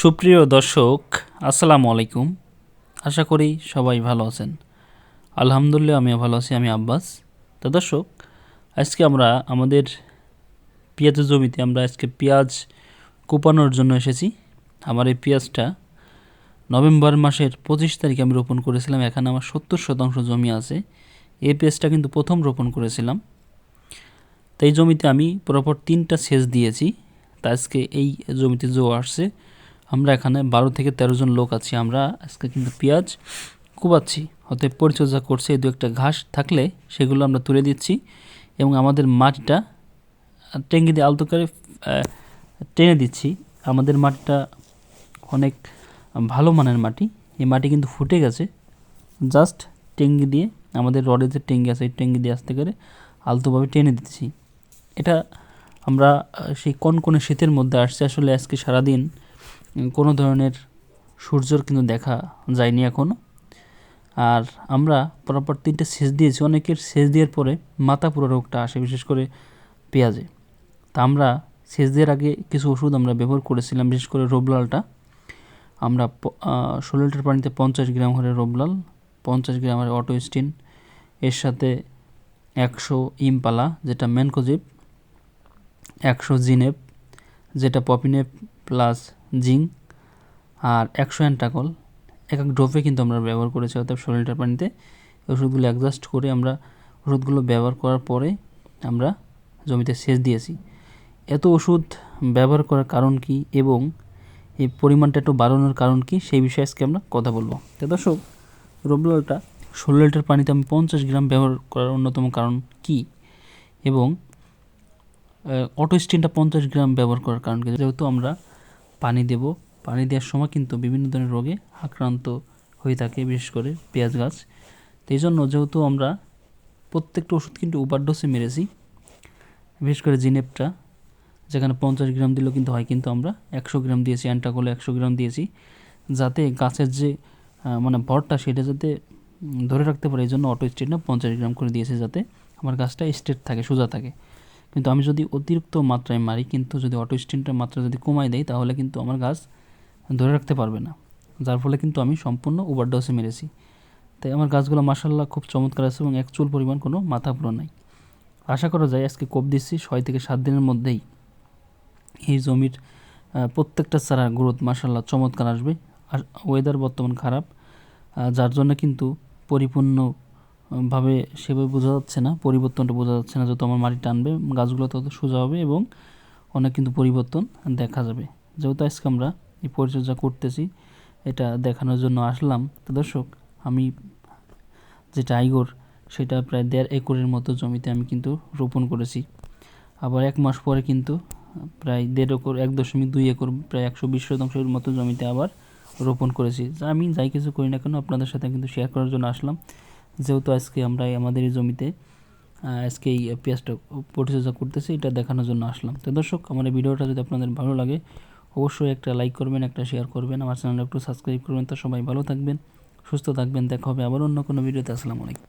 সুপ্রিয় দর্শক, আসসালামু আলাইকুম। আশা করি সবাই ভালো আছেন। আলহামদুলিল্লাহ, আমিও ভালো আছি, আমি আব্বাস। তো দর্শক, আজকে আমরা আমাদের পেঁয়াজের জমিতে আমরা আজকে পেঁয়াজ কোপানোর জন্য এসেছি। আমার এই পেঁয়াজটা নভেম্বর মাসের পঁচিশ তারিখে আমি রোপণ করেছিলাম। এখানে আমার সত্তর শতাংশ জমি আছে। এই পেঁয়াজটা কিন্তু প্রথম রোপণ করেছিলাম। তাই জমিতে আমি পরপর তিনটা সেচ দিয়েছি। তা আজকে এই জমিতে জো আসছে। আমরা এখানে বারো থেকে তেরো জন লোক আছি, আমরা আজকে কিন্তু পেঁয়াজ কুবাচ্ছি হতে পরিচর্যা করছে, এই দু একটা ঘাস থাকলে সেগুলো আমরা তুলে দিচ্ছি এবং আমাদের মাটিটা টেঙ্গি দিয়ে আলতো করে টেনে দিচ্ছি। আমাদের মাটিটা অনেক ভালো মানের মাটি, এই মাটি কিন্তু ফুটে গেছে। জাস্ট টেঙ্গি দিয়ে, আমাদের রডে যে টেঙ্গি আছে, এই টেঙ্গি দিয়ে আসতে করে আলতোভাবে টেনে দিচ্ছি। এটা আমরা সেই কনকনে শীতের মধ্যে আসছে, আসলে আজকে সারাদিন কোনো ধরনের সূর্যর কিন্তু দেখা যায়নি এখনও আর আমরা পরপর তিনটে সেচ দিয়েছি, অনেকের সেচ দেওয়ার পরে মাথা পুরো রোগটা আসে, বিশেষ করে পেঁয়াজে। তা আমরা সেচ দেওয়ার আগে কিছু ওষুধ আমরা ব্যবহার করেছিলাম, বিশেষ করে রোবলালটা। আমরা ষোলো লিটার পানিতে পঞ্চাশ গ্রাম হলে রোবলাল, পঞ্চাশ গ্রাম হারে অটোস্টিন, এর সাথে একশো ইমপালা, যেটা ম্যানকোজিপ একশো জিনেপ, যেটা পপিনেপ প্লাস জিং আর একশো অ্যান্টাকল। এক এক ড্রপে কিন্তু আমরা ব্যবহার করেছি অর্থাৎ ষোলো লিটার পানিতে। ওষুধগুলো অ্যাডজাস্ট করে আমরা ওষুধগুলো ব্যবহার করার পরে আমরা জমিতে সেচ দিয়েছি। এত ওষুধ ব্যবহার করার কারণ কি এবং এই পরিমাণটা একটু বাড়ানোর কারণ কি সেই বিষয়ে আজকে আমরা কথা বলব। তো দর্শক রোবলালটা ষোলো লিটার পানিতে আমি পঞ্চাশ গ্রাম ব্যবহার করার অন্যতম কারণ কি এবং অটো স্টিনটা পঞ্চাশ গ্রাম ব্যবহার করার কারণ কি? যেহেতু আমরা পানি দেব। পানি দেওয়ার সময় কিন্তু বিভিন্ন ধরনের রোগে আক্রান্ত হয়ে থাকে, বিশেষ করে পেঁয়াজ গাছ। তো এই জন্য যেহেতু আমরা প্রত্যেকটা ওষুধ কিন্তু ওভারডোসে মেরেছি, বিশেষ করে জিনেপটা, যেখানে পঞ্চাশ গ্রাম দিলেও কিন্তু হয় কিন্তু আমরা একশো গ্রাম দিয়েছি, অ্যান্টাকলে একশো গ্রাম দিয়েছি, যাতে গাছের যে মানে ভরটা সেটা যাতে ধরে রাখতে পারে, এই জন্য অটো স্টেটটা পঞ্চাশ গ্রাম করে দিয়েছে যাতে আমার গাছটা স্ট্রেট থাকে, সোজা থাকে। কিন্তু আমি যদি অতিরিক্ত মাত্রায় মারি, কিন্তু যদি অটো স্টেনটার মাত্রা যদি কমাই দেয় তাহলে কিন্তু আমার গাছ ধরে রাখতে পারবে না। যার ফলে কিন্তু আমি সম্পূর্ণ ওভারডোসে মেরেছি। তাই আমার গাছগুলো মাসাল্লাহ খুব চমৎকার আছে এবং এক চুল পরিমাণ কোনো মাথা পুরো নাই। আশা করা যায় আজকে কোপ দিচ্ছি ছয় থেকে সাত দিনের মধ্যেই এই জমির প্রত্যেকটা চারা গ্রোথ মাসাল্লাহ চমৎকার আসবে। আর ওয়েদার বর্তমান খারাপ যার জন্য কিন্তু পরিপূর্ণ ভাবে সেভাবে বোঝা যাচ্ছে না, পরিবর্তনটা বোঝা যাচ্ছে না যত আমার মাটি টানবে, গাছগুলো তত সোজা হবে এবং অনেক কিন্তু পরিবর্তন দেখা যাবে। যেহেতু আজকে আমরা এই পরিচর্যা করতেছি, এটা দেখানোর জন্য আসলাম। তো দর্শক, আমি যেটা আইগর সেটা প্রায় দেড় একরের মতো জমিতে আমি কিন্তু রোপণ করেছি। আবার এক মাস পরে কিন্তু প্রায় দেড় একর, এক দশমিক দুই একর, প্রায় একশো বিশ শতাংশের মতো জমিতে আবার রোপণ করেছি। যা আমি যাই কিছু করি না কেন, আপনাদের সাথে কিন্তু শেয়ার করার জন্য আসলাম। যেহেতু আজকে আমরা আমাদের এই জমিতে আজকে এই পেঁয়াজটা পরিচর্যা করতেছি, এটা দেখানোর জন্য আসলাম। তো দর্শক, আমার এই ভিডিওটা যদি আপনাদের ভালো লাগে, অবশ্যই একটা লাইক করবেন, একটা শেয়ার করবেন, আমার চ্যানেলটা একটু সাবস্ক্রাইব করবেন। তো সবাই ভালো থাকবেন, সুস্থ থাকবেন, দেখা হবে আবার অন্য কোনো ভিডিওতে। আসসালামু আলাইকুম।